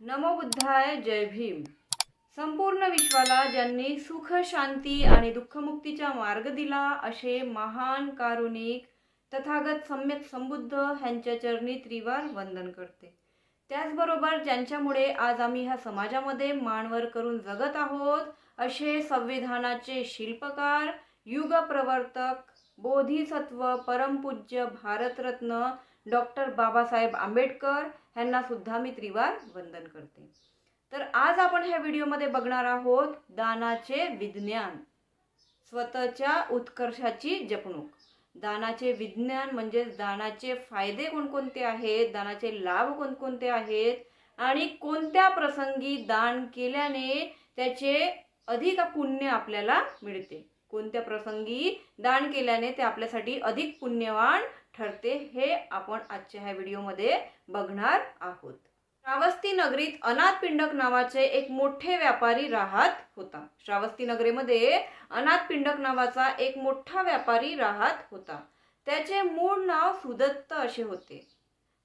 नमो बुद्धाय जय भीम. संपूर्ण विश्वाला ज्यांनी सुख शांती आणि दुःखमुक्तीचा मार्ग दिला असे महान कारुणिक तथागत सम्यक संबुद्ध ह्यांच्या चरणी त्रिवार वंदन करते. त्याचबरोबर ज्यांच्यामुळे आज आम्ही ह्या समाजामध्ये मानवर करून जगत आहोत असे संविधानाचे शिल्पकार युगप्रवर्तक बोधिसत्व परमपूज्य भारतरत्न डॉक्टर बाबासाहेब आंबेडकर ह्यांनासुद्धा मी त्रिवार वंदन करते. तर आज आपण ह्या व्हिडिओमध्ये बघणार आहोत दानाचे विज्ञान स्वतःच्या उत्कर्षाची जपणूक. दानाचे विज्ञान म्हणजे दानाचे फायदे कोणकोणते आहेत दानाचे लाभ कोणकोणते आहेत आणि कोणत्या प्रसंगी दान केल्याने त्याचे अधिक पुण्य आपल्याला मिळते? कोणत्या प्रसंगी दान केल्याने ते आपल्यासाठी अधिक पुण्यवान ठरते हे आपण आजच्या ह्या व्हिडिओमध्ये बघणार आहोत. श्रावस्ती नगरीत अनाथ पिंडक नावाचे एक मोठे व्यापारी राहत होता. श्रावस्ती नगरीमध्ये अनाथ पिंडक नावाचा एक मोठा व्यापारी राहत होता. त्याचे मूळ नाव सुदत्त असे होते.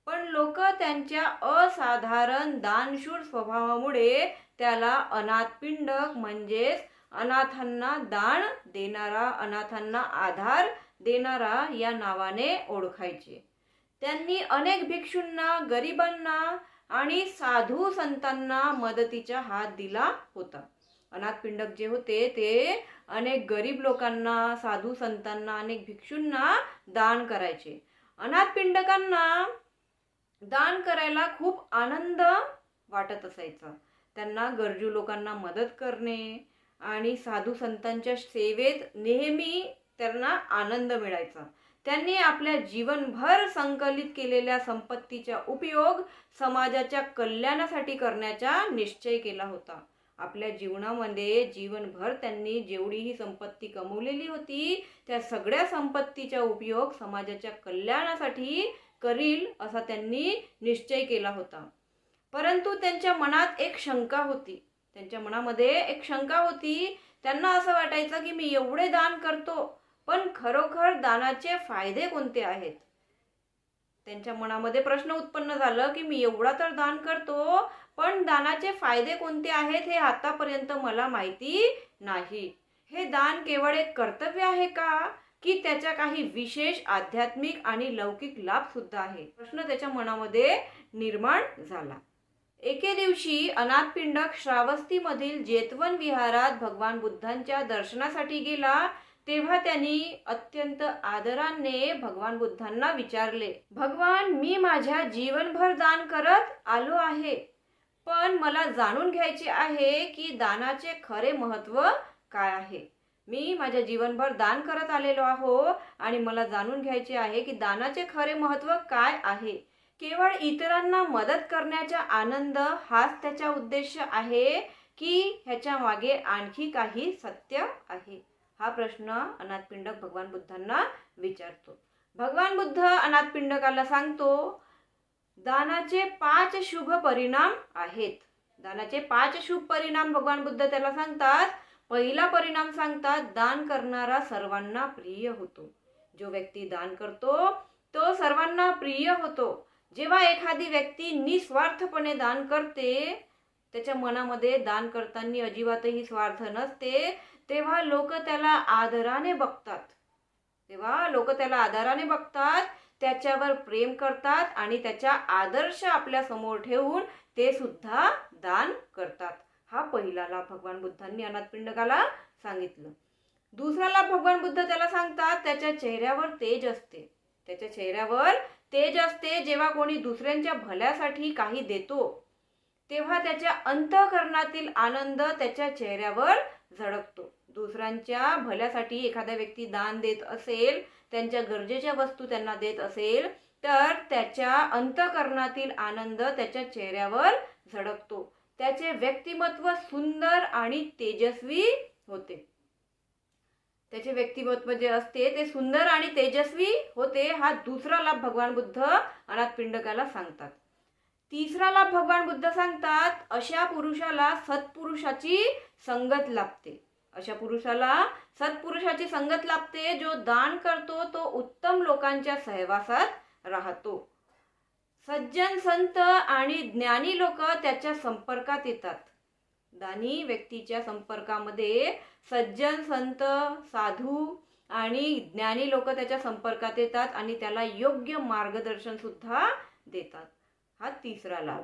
पण लोक त्यांच्या असाधारण दानशूर स्वभावामुळे त्याला अनाथ पिंडक म्हणजेच अनाथांना दान देणारा अनाथांना आधार देणारा या नावाने ओळखायचे. त्यांनी अनेक भिक्षूंना गरिबांना आणि साधू संतांना मदतीचा हात दिला होता. अनाथ पिंडक जे होते ते अनेक गरीब लोकांना साधू संतांना अनेक भिक्षूंना दान करायचे. अनाथ पिंडकांना दान करायला खूप आनंद वाटत असायचा. त्यांना गरजू लोकांना मदत करणे आणि साधू संतांच्या सेवेत नेहमी त्यांना आनंद मिळायचा. त्यांनी आपल्या जीवनभर संकलित केलेल्या संपत्तीचा उपयोग समाजाच्या कल्याणासाठी करण्याचा निश्चय केला होता. आपल्या जीवनामध्ये जीवनभर त्यांनी जेवढीही संपत्ती कमवलेली होती त्या सगळ्या संपत्तीचा उपयोग समाजाच्या कल्याणासाठी करील असा त्यांनी निश्चय केला होता. परंतु त्यांच्या मनात एक शंका होती. त्यांच्या मनामध्ये एक शंका होती. त्यांना असं वाटायचं की मी एवढे दान करतो पण खरोखर दानाचे फायदे कोणते आहेत? त्यांच्या मनामध्ये प्रश्न उत्पन्न झालं की मी एवढा तर दान करतो पण दानाचे फायदे कोणते आहेत हे आतापर्यंत मला माहिती नाही. हे दान केवळ एक कर्तव्य आहे का? की त्याच्या काही विशेष आध्यात्मिक आणि लौकिक लाभ सुद्धा आहे? प्रश्न त्याच्या मनामध्ये निर्माण झाला. एके दिवशी अनाथपिंडक श्रावस्तीमधील जेतवन विहारात भगवान बुद्धांच्या दर्शनासाठी गेला. तेव्हा त्यांनी अत्यंत आदराने भगवान बुद्धांना विचारले भगवान मी माझ्या जीवनभर दान करत आलो आहे पण मला जाणून घ्यायचे आहे की दानाचे खरे महत्त्व काय आहे. मी माझ्या जीवनभर दान करत आलेलो आहो आणि मला जाणून घ्यायचे आहे की दानाचे खरे महत्त्व काय आहे. केवळ इतरांना मदत करण्याचा आनंद हाच त्याचा उद्देश आहे की ह्याच्या मागे आणखी काही सत्य आहे. हा प्रश्न अनाथ पिंडक भगवान बुद्धांना विचारतो. भगवान बुद्ध अनाथपिंडकाला सांगतो दानाचे पाच शुभ परिणाम आहेत. दानाचे पाच शुभ परिणाम भगवान बुद्ध त्याला सांगतात. पहिला परिणाम सांगतात दान करणारा सर्वांना प्रिय होतो. जो व्यक्ती दान करतो तो सर्वांना प्रिय होतो. जेव्हा एखादी व्यक्ती निस्वार्थपणे दान करते त्याच्या मनामध्ये दान करताना अजिबातही स्वार्थ नसते. तेव्हा लोक त्याला आदराने बघतात. तेव्हा लोक त्याला आदराने बघतात त्याच्यावर प्रेम करतात आणि त्याच्या आदर्श आपल्यासमोर ठेवून ते सुद्धा दान करतात. हा पहिला लाभ भगवान बुद्धांनी अनाथ पिंडकाला सांगितलं. दुसरा लाभ भगवान बुद्ध त्याला सांगतात त्याच्या चेहऱ्यावर तेज असते. त्याच्या चेहऱ्यावर तेज असते जेव्हा कोणी दुसऱ्यांच्या भल्यासाठी काही देतो. तेव्हा त्याच्या अंतःकरणातील आनंद त्याच्या चेहऱ्यावर झडकतो दुसऱ्यांच्या भल्यासाठी एखादा व्यक्ती दान देत असेल त्यांच्या गरजेच्या वस्तू त्यांना देत असेल तर त्याच्या अंतःकरणातील आनंद त्याच्या चेहऱ्यावर झडकतो त्याचे व्यक्तिमत्व सुंदर आणि तेजस्वी होते. त्याचे व्यक्तिमत्व जे असते ते सुंदर आणि तेजस्वी होते हा दुसरा लाभ भगवान बुद्ध अनाथ पिंडकाला सांगतात. तिसरा लाभ भगवान बुद्ध सांगतात अशा पुरुषाला सत्पुरुषाची संगत लाभते. अशा पुरुषाला सत्पुरुषाची संगत लाभते जो दान करतो तो उत्तम लोकांच्या सहवासात राहतो. सज्जन संत आणि ज्ञानी लोक त्याच्या संपर्कात येतात. दानी व्यक्तीच्या संपर्कामध्ये सज्जन संत साधू आणि ज्ञानी लोक त्याच्या संपर्कात येतात आणि त्याला योग्य मार्गदर्शन सुद्धा देतात. हा तिसरा लाभ.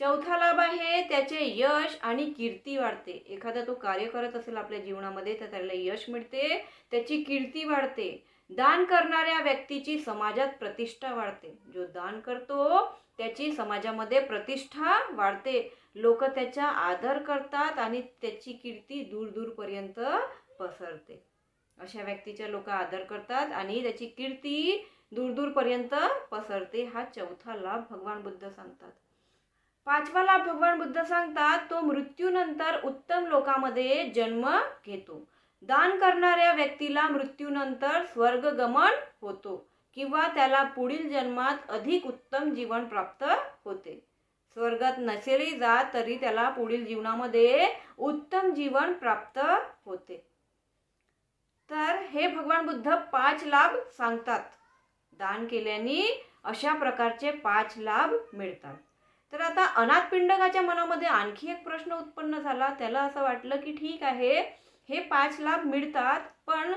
चौथा लाभ आहे त्याचे यश आणि कीर्ती वाढते. एखादा तो कार्य करत असेल आपल्या जीवनामध्ये तर त्याला यश मिळते त्याची कीर्ती वाढते. दान करणाऱ्या व्यक्तीची समाजात प्रतिष्ठा वाढते. जो दान करतो त्याची समाजामध्ये प्रतिष्ठा वाढते. लोक त्याचा आदर करतात आणि त्याची कीर्ती दूर दूरपर्यंत पसरते. अशा व्यक्तीचा लोक आदर करतात आणि त्याची कीर्ती दूर दूरपर्यंत पसरते हा चौथा लाभ भगवान बुद्ध सांगतात. पाचवा लाभ भगवान बुद्ध सांगतात तो मृत्यूनंतर उत्तम लोकामध्ये जन्म घेतो. दान करणाऱ्या व्यक्तीला मृत्यूनंतर स्वर्गगमन होतो किंवा त्याला पुढील जन्मात अधिक उत्तम जीवन प्राप्त होते. स्वर्गात नसेलही जात तरी त्याला पुढील जीवनामध्ये उत्तम जीवन प्राप्त होते. तर हे भगवान बुद्ध पाच लाभ सांगतात. दान केल्याने अशा प्रकारचे पाच लाभ मिळतात. तर आता अनाथ पिंडकाच्या मनामध्ये आणखी एक प्रश्न उत्पन्न झाला. त्याला असं वाटलं की ठीक आहे हे पाच लाभ मिळतात पण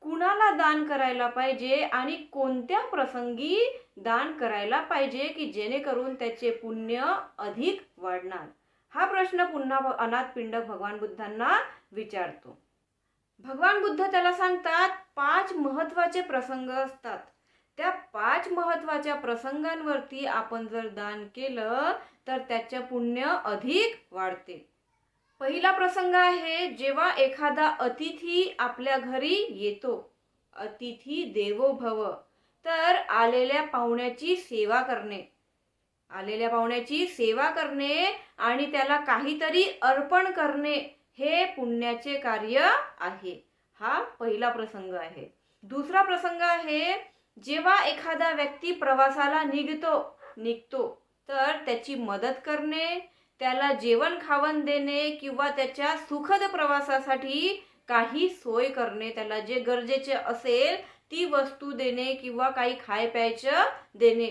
कुणाला दान करायला पाहिजे आणि कोणत्या प्रसंगी दान करायला पाहिजे की जेणेकरून त्याचे पुण्य अधिक वाढणार? हा प्रश्न पुन्हा अनाथपिंडक अनाथ पिंडक भगवान बुद्धांना विचारतो. भगवान बुद्ध त्याला सांगतात पाच महत्त्वाचे प्रसंग असतात. त्या पाच महत्त्वाच्या प्रसंगांवरती आपण जर दान केलं तर त्याचे पुण्य अधिक वाढते. पहिला प्रसंग आहे जेव्हा एखादा अतिथी आपल्या घरी येतो. अतिथी देवो भव तर आलेल्या पाहुण्याची सेवा करणे. आलेल्या पाहुण्याची सेवा करणे आणि त्याला काहीतरी अर्पण करणे हे पुण्याचे कार्य आहे. हा पहिला प्रसंग आहे. दुसरा प्रसंग आहे जेव्हा एखादा व्यक्ती प्रवासाला निघतो निघतो तर त्याची मदत करणे त्याला जेवण खावण देणे किंवा त्याच्या सुखद प्रवासासाठी काही सोय करणे त्याला जे गरजेचे असेल ती वस्तू देणे किंवा काही खाय प्यायचं देणे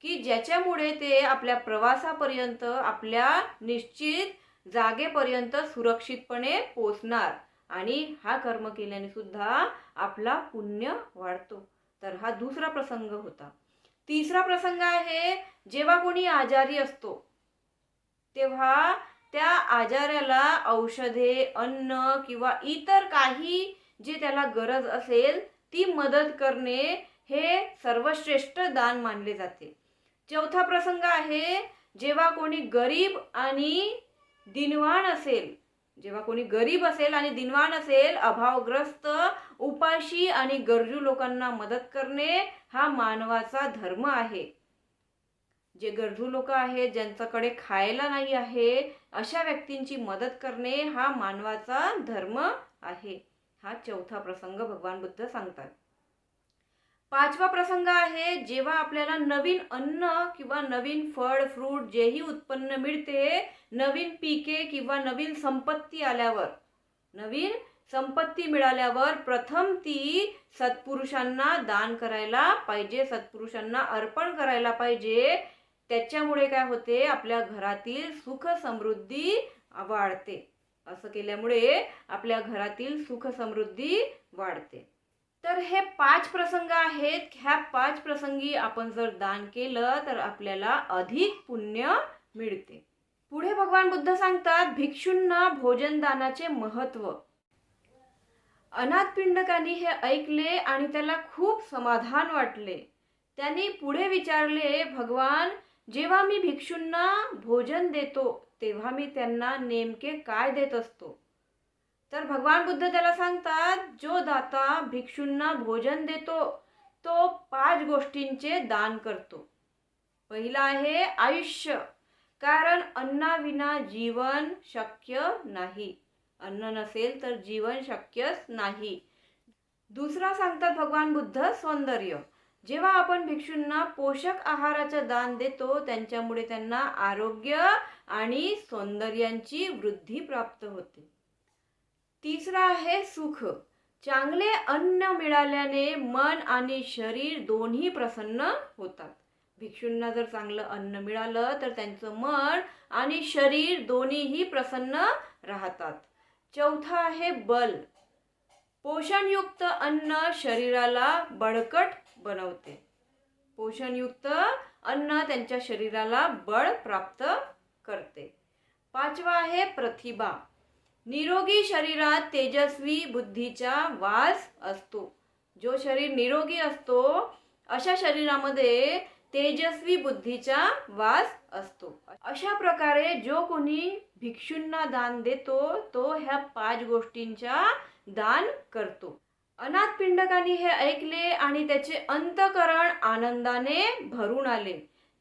की ज्याच्यामुळे ते आपल्या प्रवासापर्यंत आपल्या निश्चित जागेपर्यंत सुरक्षितपणे पोचणार आणि हा कर्म केल्याने सुद्धा आपला पुण्य वाढतो. तर हा दुसरा प्रसंग होता. तिसरा प्रसंग आहे जेव्हा कोणी आजारी असतो तेव्हा त्या आजाराला औषधे अन्न किंवा इतर काही जे त्याला गरज असेल ती मदत करणे हे सर्वश्रेष्ठ दान मानले जाते. चौथा प्रसंग आहे जेव्हा कोणी गरीब आणि दिनवाण असेल जेव्हा कोणी गरीब असेल आणि दिनवान असेल अभावग्रस्त उपाशी आणि गरजू लोकांना मदत करणे हा मानवाचा धर्म आहे. जे गरजू लोक आहेत ज्यांच्याकडे खायला नाही आहे अशा व्यक्तींची मदत करणे हा मानवाचा धर्म आहे. हा चौथा प्रसंग भगवान बुद्ध सांगतात. पाचवा प्रसंग आहे जेव्हा आपल्याला नवीन अन्न किंवा नवीन फळ फ्रूट जेही उत्पन्न मिळते नवीन पिके किंवा नवीन संपत्ती आल्यावर. नवीन संपत्ती मिळाल्यावर प्रथम ती सत्पुरुषांना दान करायला पाहिजे सत्पुरुषांना अर्पण करायला पाहिजे. त्याच्यामुळे काय होते आपल्या घरातील सुख समृद्धी वाढते. असं केल्यामुळे आपल्या घरातील सुख समृद्धी वाढते. तर हे पाच प्रसंग आहेत. ह्या पाच प्रसंगी आपण जर दान केलं तर आपल्याला अधिक पुण्य मिळते. पुढे भगवान बुद्ध सांगतात भिक्षूंना भोजन दानाचे महत्त्व अनाथ पिंडकांनी हे ऐकले आणि त्याला खूप समाधान वाटले. त्यांनी पुढे विचारले भगवान जेव्हा मी भिक्षूंना भोजन देतो तेव्हा मी त्यांना नेमके काय देत असतो? तर भगवान बुद्ध त्याला सांगतात जो दाता भिक्षूंना भोजन देतो तो पाच गोष्टींचे दान करतो. पहिला आहे आयुष्य कारण अन्नाविना जीवन शक्य नाही. अन्न नसेल तर जीवन शक्यच नाही. दुसरा सांगतात भगवान बुद्ध सौंदर्य जेव्हा आपण भिक्षूंना पोषक आहाराचं दान देतो त्यांच्यामुळे त्यांना आरोग्य आणि सौंदर्यांची वृद्धी प्राप्त होते. तिसरा आहे सुख. चांगले अन्न मिळाल्याने मन आणि शरीर दोन्ही प्रसन्न होतात. भिक्षूंना जर चांगलं अन्न मिळालं तर त्यांचं मन आणि शरीर दोन्हीही प्रसन्न राहतात. चौथा आहे बल. पोषणयुक्त अन्न शरीराला बळकट बनवते. पोषणयुक्त अन्न त्यांच्या शरीराला बळ प्राप्त करते. पाचवा आहे प्रतिभा. निरोगी शरीरात तेजस्वी बुद्धीचा वास असतो. जो शरीर निरोगी असतो अशा शरीरामध्ये तेजस्वी बुद्धीचा वास असतो. अशा प्रकारे जो कोणी भिक्षूंना दान देतो तो ह्या पाच गोष्टींचा दान करतो. अनाथ पिंडकांनी हे ऐकले आणि त्याचे अंतकरण आनंदाने भरून आले.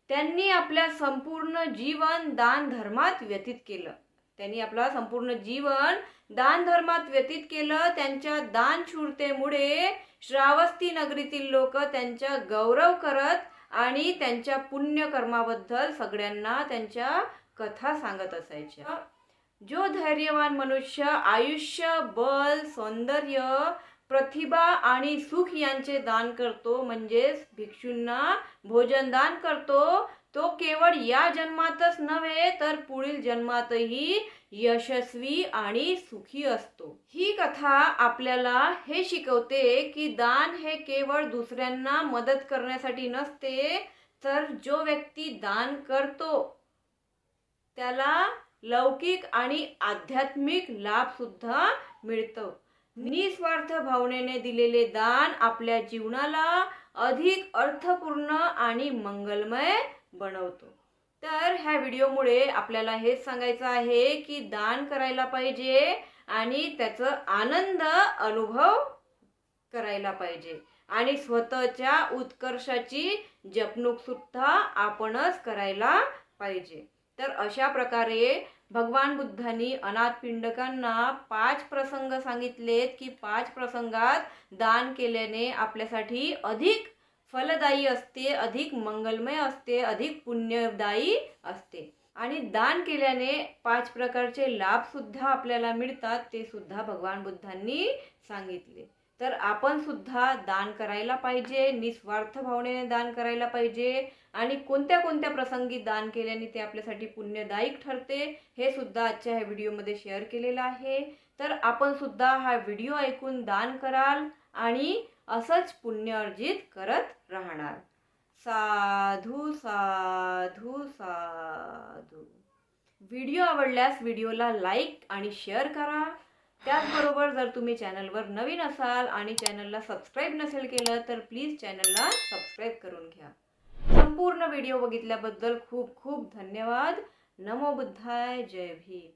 त्यांनी आपल्या संपूर्ण जीवन दान धर्मात व्यतीत केलं. त्यांनी आपला संपूर्ण जीवन दान धर्मात व्यतीत केलं. त्यांच्या दानशूरतेमुळे श्रावस्ती नगरीतील लोक त्यांचा गौरव करत आणि त्यांच्या पुण्यकर्माबद्दल सगळ्यांना त्यांच्या कथा सांगत असायच्या. जो धैर्यवान मनुष्य आयुष्य बल सौंदर्य प्रतिभा आणि सुख यांचे दान करतो म्हणजेच भिक्षूंना भोजन दान करतो तो केवळ या जन्मातच नव्हे तर पुढील जन्मातही यशस्वी आणि सुखी असतो. ही कथा आपल्याला हे शिकवते की दान हे केवळ दुसऱ्यांना मदत करण्यासाठी नसते तर जो व्यक्ती दान करतो त्याला लौकिक आणि आध्यात्मिक लाभ सुद्धा मिळतो. निस्वार्थ भावनेने दिलेले दान आपल्या जीवनाला अधिक अर्थपूर्ण आणि मंगलमय बनवतो. तर ह्या व्हिडिओमुळे आपल्याला हेच सांगायचं आहे की दान करायला पाहिजे आणि त्याचा आनंद अनुभव करायला पाहिजे. आणि स्वतःच्या उत्कर्षाची जपणूक सुद्धा आपणच करायला पाहिजे. तर अशा प्रकारे भगवान बुद्धांनी अनाथ पिंडकांना पाच प्रसंग सांगितलेत की पाच प्रसंगात दान केल्याने आपल्यासाठी अधिक फलदायी असते अधिक मंगलमय असते अधिक पुण्यदायी असते. आणि दान केल्याने पाच प्रकारचे लाभ सुद्धा आपल्याला मिळतात ते सुद्धा भगवान बुद्धांनी सांगितले. तर आपण सुद्धा दान करायला पाहिजे निस्वार्थ भावनेने दान करायला पाहिजे आणि कोणत्या कोणत्या प्रसंगी दान केल्याने ते आपल्यासाठी पुण्यदायक ठरते हे सुद्धा आजच्या ह्या व्हिडिओमध्ये शेअर केलेलं आहे. तर आपण सुद्धा हा व्हिडिओ ऐकून दान कराल आणि असंच पुण्य अर्जित करत राहणार. साधू साधू साधू. व्हिडिओ आवडल्यास व्हिडिओला लाईक आणि शेअर करा. त्याचबरोबर जर तुम्ही चॅनलवर नवीन असाल आणि चॅनलला सबस्क्राईब नसेल केलं तर प्लीज चॅनलला सबस्क्राईब करून घ्या. संपूर्ण व्हिडिओ बघितल्याबद्दल खूप खूप धन्यवाद. नमो बुद्धाय. जय भीम.